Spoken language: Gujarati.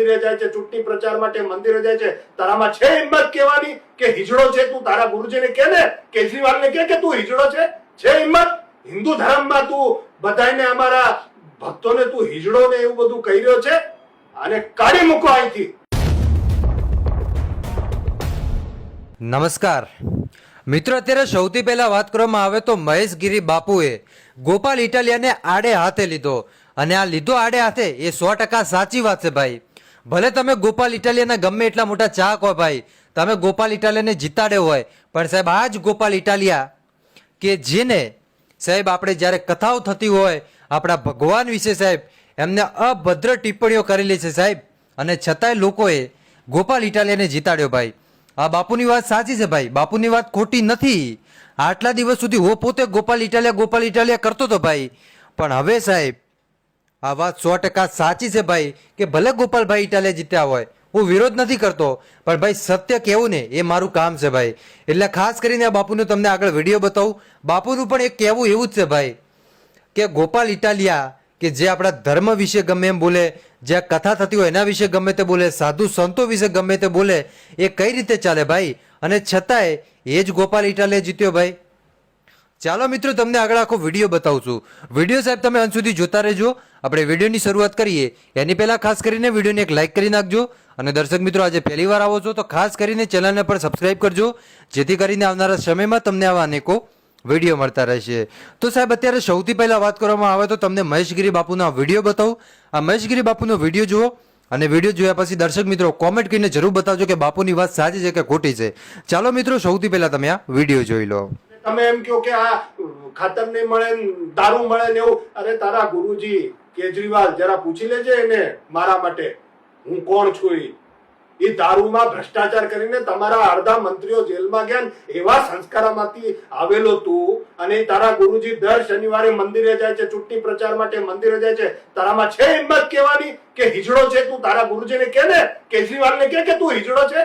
મંદિરે જાય છે, ચૂંટણી પ્રચાર માટે મંદિરે જાય છે. તારામાં છે હિંમત કહેવાની કે હિજડો છે તું? તારા ગુરુજીને કે ને? કેજરીવાલને કે કે તું હિજડો છે? છે હિંમત? હિન્દુ ધર્મમાં તું બધાને અમારા ભક્તોને તું હિજડો ને એવું બધું કહી રહ્યો છે. અને કાઢી મૂકો અહીંથી. નમસ્કાર. મિત્રો, અત્યારે સૌથી પહેલા વાત કરવામાં આવે તો મહેશ ગીરી બાપુએ ગોપાલ ઇટાલિયાને આડે હાથે લીધો. અને આ લીધો આડે હાથે એ સો ટકા સાચી વાત છે ભાઈ. ભલે તમે ગોપાલ ઇટાલિયાના ગમે એટલા મોટા ચાહક હોય ભાઈ, તમે ગોપાલ ઇટાલિયાને જીતાડ્યો હોય, પણ સાહેબ આ જ ગોપાલ ઇટાલિયા કે જેને સાહેબ આપણે જ્યારે કથાઓ થતી હોય, આપણા ભગવાન વિશે સાહેબ, એમને અભદ્ર ટિપ્પણીઓ કરેલી છે સાહેબ. અને છતાંય લોકોએ ગોપાલ ઇટાલિયાને જીતાડ્યો ભાઈ. આ બાપુની વાત સાચી છે ભાઈ. બાપુની વાત ખોટી નથી. આટલા દિવસ સુધી હું પોતે ગોપાલ ઇટાલિયા ગોપાલ ઇટાલિયા કરતો હતો ભાઈ. પણ હવે સાહેબ આ વાત સો ટકા સાચી છે ભાઈ, કે ભલે ગોપાલભાઈ ઇટાલિયા જીત્યા હોય, હું વિરોધ નથી કરતો, પણ ભાઈ સત્ય કેવું ને, એ મારું કામ છે ભાઈ. એટલે ખાસ કરીને આ બાપુનું તમને આગળ વીડિયો બતાવું. બાપુનું પણ એક કહેવું એવું જ છે ભાઈ, કે ગોપાલ ઇટાલિયા, કે જે આપણા ધર્મ વિશે ગમે એમ બોલે, જે કથા થતી હોય એના વિશે ગમે તે બોલે, સાધુ સંતો વિશે ગમે તે બોલે, એ કઈ રીતે ચાલે ભાઈ? અને છતાંય એ જ ગોપાલ ઇટાલિયા જીત્યો ભાઈ. ચાલો મિત્રો, તમને આગળ આખો વીડિયો બતાવું છું. વીડિયો સાહેબ, તમે અંત સુધી જોતા રહેજો. આપણે વિડીયોની શરૂઆત કરીએ. એની પહેલાં ખાસ કરીને વિડીયોને એક લાઇક કરી નાખજો અને દર્શક મિત્રો, આજે પહેલી વાર આવો છો, તો ખાસ કરીને ચેનલને પણ સબસ્ક્રાઇબ કરજો, જેથી કરીને આવનારા સમયમાં તમને આવા અનેકો વીડિયો મળતા રહેશે. તો સાહેબ, અત્યારે સૌથી પહેલાં વાત કરવામાં આવે તો તમને મહેશગીરી બાપુનો વીડિયો બતાવું. આ મહેશગીરી બાપુનો વીડિયો જુઓ અને વીડિયો જોયા પછી દર્શક મિત્રો કોમેન્ટ કરીને જરૂર બતાવજો કે બાપુની વાત સાચી છે કે ખોટી છે. ચાલો મિત્રો, સૌથી પહેલાં તમે આ વીડિયો જોઈ લો. તમે એમ કહો કે આ ખાતર નહીં મળે, દારૂ મળે ને એવું. અરે તારા ગુરુજી, કેજરીવાલ, જરા પૂછી લેજે એને મારા માટે. હું કોણ છું એ દારૂમાં ભ્રષ્ટાચાર કરીને તમારા અડધા મંત્રીઓ જેલમાં ગયા એવા સંસ્કારોમાંથી આવેલો તું અને તારા ગુરુજી દર શનિવારે મંદિરે જાય છે, ચૂંટણી પ્રચાર માટે મંદિરે જાય છે. તારામાં છે હિંમત કહેવાની કે હિજડો છે તું? તારા ગુરુજીને કે ને? કેજરીવાલને કે તું હિજડો છે?